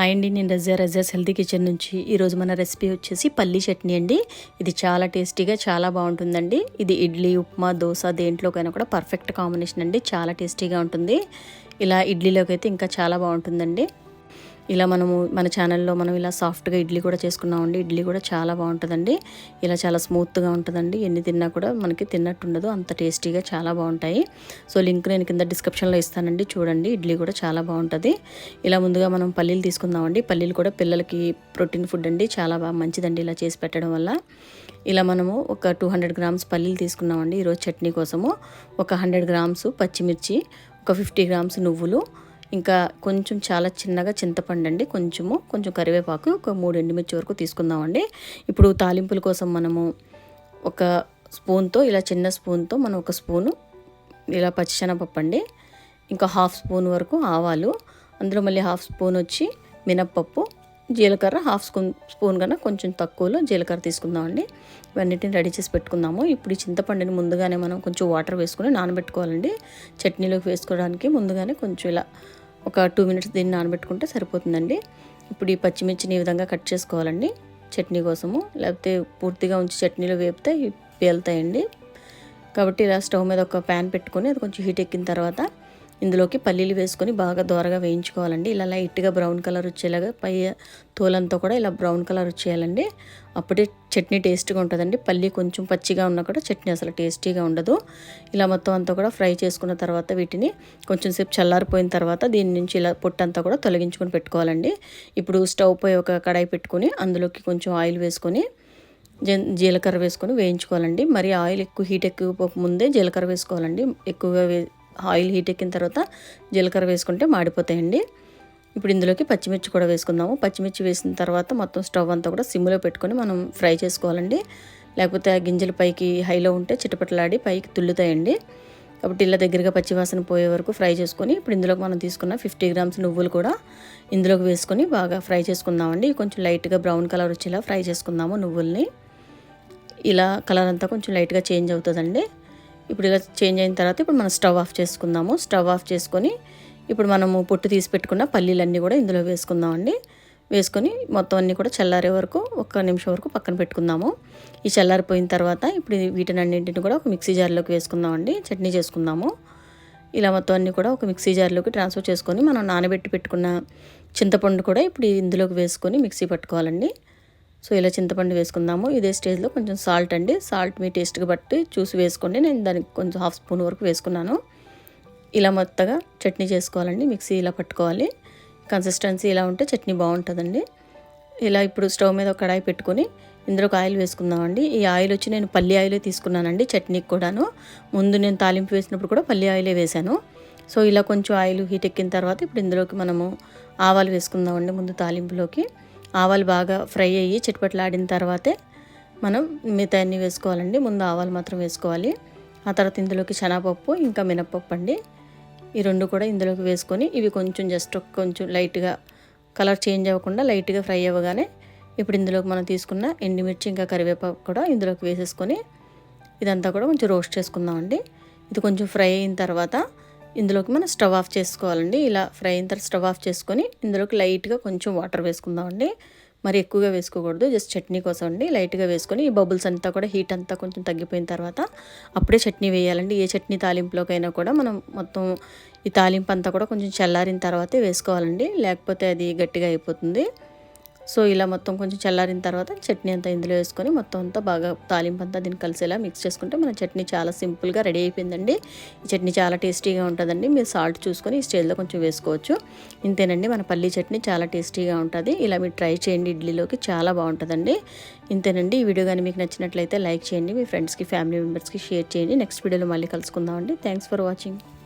Hi అండి నేను రజా రజాస్ healthy kitchen నుంచి ఈరోజు మన రెసిపీ వచ్చేసి పల్లీ చట్నీ అండి. ఇది చాలా టేస్టీగా చాలా బాగుంటుందండి. ఇది ఇడ్లీ ఉప్మా దోశ దేంట్లోకైనా కూడా పర్ఫెక్ట్ కాంబినేషన్ అండి. చాలా టేస్టీగా ఉంటుంది. ఇలా ఇడ్లీలోకి అయితే ఇంకా చాలా బాగుంటుందండి. ఇలా మనము మన ఛానల్లో మనం ఇలా సాఫ్ట్గా ఇడ్లీ కూడా చేసుకున్నామండి. ఇడ్లీ కూడా చాలా బాగుంటుందండి. ఇలా చాలా స్మూత్గా ఉంటుందండి. ఎన్ని తిన్నా కూడా మనకి తిన్నట్టు ఉండదు అంత టేస్టీగా చాలా బాగుంటాయి. సో లింక్ నేను కింద డిస్క్రిప్షన్లో ఇస్తానండి. చూడండి ఇడ్లీ కూడా చాలా బాగుంటుంది. ఇలా ముందుగా మనం పల్లీలు తీసుకుందామండి. పల్లీలు కూడా పిల్లలకి ప్రోటీన్ ఫుడ్ అండి. చాలా బాగా మంచిదండి ఇలా చేసి పెట్టడం వల్ల. ఇలా మనము ఒక టూ హండ్రెడ్ గ్రామ్స్ పల్లీలు తీసుకున్నామండి. ఈరోజు చట్నీ కోసము. ఒక హండ్రెడ్ గ్రామ్స్ పచ్చిమిర్చి ఒక ఫిఫ్టీ గ్రామ్స్ నువ్వులు ఇంకా కొంచెం చాలా చిన్నగా చింతపండు అండి కొంచెము కొంచెం కరివేపాకు ఒక మూడు ఎండుమిర్చి వరకు తీసుకుందామండి. ఇప్పుడు తాలింపుల కోసం మనము ఒక స్పూన్తో ఇలా చిన్న స్పూన్తో మనం ఒక స్పూను ఇలా పచ్చిశనగపప్పు అండి ఇంకా హాఫ్ స్పూన్ వరకు ఆవాలు. అందులో మళ్ళీ హాఫ్ స్పూన్ వచ్చి మినప్పప్పు జీలకర్ర హాఫ్ స్పూన్ స్పూన్ కన్నా కొంచెం తక్కువలో జీలకర్ర తీసుకుందామండి. ఇవన్నిటిని రెడీ చేసి పెట్టుకుందాము. ఇప్పుడు ఈ చింతపండుని ముందుగానే మనం కొంచెం వాటర్ వేసుకొని నానబెట్టుకోవాలండి. చట్నీలోకి వేసుకోవడానికి ముందుగానే కొంచెం ఇలా ఒక టూ మినిట్స్ దీన్ని నానబెట్టుకుంటే సరిపోతుందండి. ఇప్పుడు ఈ పచ్చిమిర్చిని ఈ విధంగా కట్ చేసుకోవాలండి. చట్నీ కోసము లేకపోతే పూర్తిగా ఉంచి చట్నీలో వేపితే పేలుతాయండి. కాబట్టి ఇలా స్టవ్ మీద ఒక ప్యాన్ పెట్టుకొని అది కొంచెం హీట్ ఎక్కిన తర్వాత ఇందులోకి పల్లీలు వేసుకొని బాగా దోరగా వేయించుకోవాలండి. ఇలా లైట్గా బ్రౌన్ కలర్ వచ్చేలాగా పై తోలంతా కూడా ఇలా బ్రౌన్ కలర్ వచ్చేయాలండి. అప్పుడే చట్నీ టేస్ట్గా ఉంటుందండి. పల్లి కొంచెం పచ్చిగా ఉన్నా కూడా చట్నీ అసలు టేస్టీగా ఉండదు. ఇలా మొత్తం అంతా కూడా ఫ్రై చేసుకున్న తర్వాత వీటిని కొంచెం సేపు చల్లారిపోయిన తర్వాత దీని నుంచి ఇలా పొట్టంతా కూడా తొలగించుకొని పెట్టుకోవాలండి. ఇప్పుడు స్టవ్ పై ఒక కడాయి పెట్టుకొని అందులోకి కొంచెం ఆయిల్ వేసుకొని జీలకర్ర వేసుకొని వేయించుకోవాలండి. మరి ఆయిల్ ఎక్కువ హీట్ ఎక్కువ ముందే జీలకర్ర వేసుకోవాలండి. ఎక్కువగా వే ఆయిల్ హీట్ ఎక్కిన తర్వాత జీలకర్ర వేసుకుంటే మాడిపోతాయండి. ఇప్పుడు ఇందులోకి పచ్చిమిర్చి కూడా వేసుకుందాము. పచ్చిమిర్చి వేసిన తర్వాత మొత్తం స్టవ్ అంతా కూడా సిమ్లో పెట్టుకొని మనం ఫ్రై చేసుకోవాలండి. లేకపోతే ఆ గింజలు పైకి హైలో ఉంటే చిటపటలాడి పైకి తుల్లుతాయండి. కాబట్టి ఇలా దగ్గరగా పచ్చివాసన పోయే వరకు ఫ్రై చేసుకొని ఇప్పుడు ఇందులోకి మనం తీసుకున్న ఫిఫ్టీ గ్రామ్స్ నువ్వులు కూడా ఇందులోకి వేసుకొని బాగా ఫ్రై చేసుకుందామండి. కొంచెం లైట్గా బ్రౌన్ కలర్ వచ్చేలా ఫ్రై చేసుకుందాము నువ్వుల్ని. ఇలా కలర్ అంతా కొంచెం లైట్గా చేంజ్ అవుతుందండి. ఇప్పుడు ఇలా చేంజ్ అయిన తర్వాత ఇప్పుడు మనం స్టవ్ ఆఫ్ చేసుకుందాము. స్టవ్ ఆఫ్ చేసుకొని ఇప్పుడు మనము పొట్టు తీసి పెట్టుకున్న పల్లీలన్నీ కూడా ఇందులో వేసుకుందామండి. వేసుకొని మొత్తం అన్నీ కూడా చల్లారే వరకు ఒక నిమిషం వరకు పక్కన పెట్టుకుందాము. ఈ చల్లారిపోయిన తర్వాత ఇప్పుడు వీటిని అన్నింటిని కూడా ఒక మిక్సీ జార్లోకి వేసుకుందామండి. చట్నీ చేసుకుందాము. ఇలా మొత్తం అన్నీ కూడా ఒక మిక్సీ జార్లోకి ట్రాన్స్ఫర్ చేసుకొని మనం నానబెట్టి పెట్టుకున్న చింతపండు కూడా ఇప్పుడు ఇందులోకి వేసుకొని మిక్సీ పట్టుకోవాలండి. సో ఇలా చింతపండు వేసుకుందాము. ఇదే స్టేజ్లో కొంచెం సాల్ట్ అండి. సాల్ట్ మీ టేస్ట్కి బట్టి చూసి వేసుకోండి. నేను దానికి కొంచెం హాఫ్ స్పూన్ వరకు వేసుకున్నాను. ఇలా మొత్తగా చట్నీ చేసుకోవాలండి. మిక్సీ ఇలా పట్టుకోవాలి. కన్సిస్టెన్సీ ఇలా ఉంటే చట్నీ బాగుంటుందండి. ఇలా ఇప్పుడు స్టవ్ మీద ఒక కడాయి పెట్టుకొని ఇందులో ఒక ఆయిల్ వేసుకుందామండి. ఈ ఆయిల్ వచ్చి నేను పల్లి ఆయిలే తీసుకున్నానండి చట్నీకి కూడాను. ముందు నేను తాలింపు వేసినప్పుడు కూడా పల్లి ఆయిలే వేశాను. సో ఇలా కొంచెం ఆయిల్ హీట్ ఎక్కిన తర్వాత ఇప్పుడు ఇందులోకి మనము ఆవాలు వేసుకుందామండి ముందు తాలింపులోకి. ఆవాలు బాగా ఫ్రై అయ్యి చిట్పట్లాడిన తర్వాతే మనం మిగతా అన్నీ వేసుకోవాలండి. ముందు ఆవాలు మాత్రం వేసుకోవాలి. ఆ తర్వాత ఇందులోకి శనగపప్పు ఇంకా మినపప్పు అండి. ఈ రెండు కూడా ఇందులోకి వేసుకొని ఇవి కొంచెం జస్ట్ కొంచెం లైట్గా కలర్ చేంజ్ అవ్వకుండా లైట్గా ఫ్రై అవ్వగానే ఇప్పుడు ఇందులోకి మనం తీసుకున్న ఎండుమిర్చి ఇంకా కరివేపాకు కూడా ఇందులోకి వేసేసుకొని ఇదంతా కూడా కొంచెం రోస్ట్ చేసుకుందామండి. ఇది కొంచెం ఫ్రై అయిన తర్వాత ఇందులోకి మనం స్టవ్ ఆఫ్ చేసుకోవాలండి. ఇలా ఫ్రై అయిన తర్వాత స్టవ్ ఆఫ్ చేసుకొని ఇందులోకి లైట్గా కొంచెం వాటర్ వేసుకుందామండి. మరి ఎక్కువగా వేసుకోకూడదు. జస్ట్ చట్నీ కోసం అండి. లైట్గా వేసుకొని ఈ బబుల్స్ అంతా కూడా హీట్ అంతా కొంచెం తగ్గిపోయిన తర్వాత అప్పుడే చట్నీ వేయాలండి. ఏ చట్నీ తాలింపులోకైనా కూడా మనం మొత్తం ఈ తాలింపు అంతా కూడా కొంచెం చల్లారిన తర్వాతే వేసుకోవాలండి. లేకపోతే అది గట్టిగా అయిపోతుంది. సో ఇలా మొత్తం కొంచెం చల్లారిన తర్వాత చట్నీ అంతా ఇందులో వేసుకొని మొత్తం అంతా బాగా తాలింపు అంతా దీన్ని కలిసేలా మిక్స్ చేసుకుంటే మన చట్నీ చాలా సింపుల్గా రెడీ అయిపోయిందండి. ఈ చట్నీ చాలా టేస్టీగా ఉంటుందండి. మీరు సాల్ట్ చూసుకొని ఈ స్టేజ్లో కొంచెం వేసుకోవచ్చు. ఇంతేనండి మన పల్లీ చట్నీ చాలా టేస్టీగా ఉంటుంది. ఇలా మీరు ట్రై చేయండి ఇడ్లీలోకి చాలా బాగుంటుందండి. ఇంతేనండి. ఈ వీడియో కానీ మీకు నచ్చినట్లయితే లైక్ చేయండి. మీ ఫ్రెండ్స్కి ఫ్యామిలీ మెంబర్స్కి షేర్ చేయండి. నెక్స్ట్ వీడియోలో మళ్ళీ కలుసుకుందామండి. Thanks for watching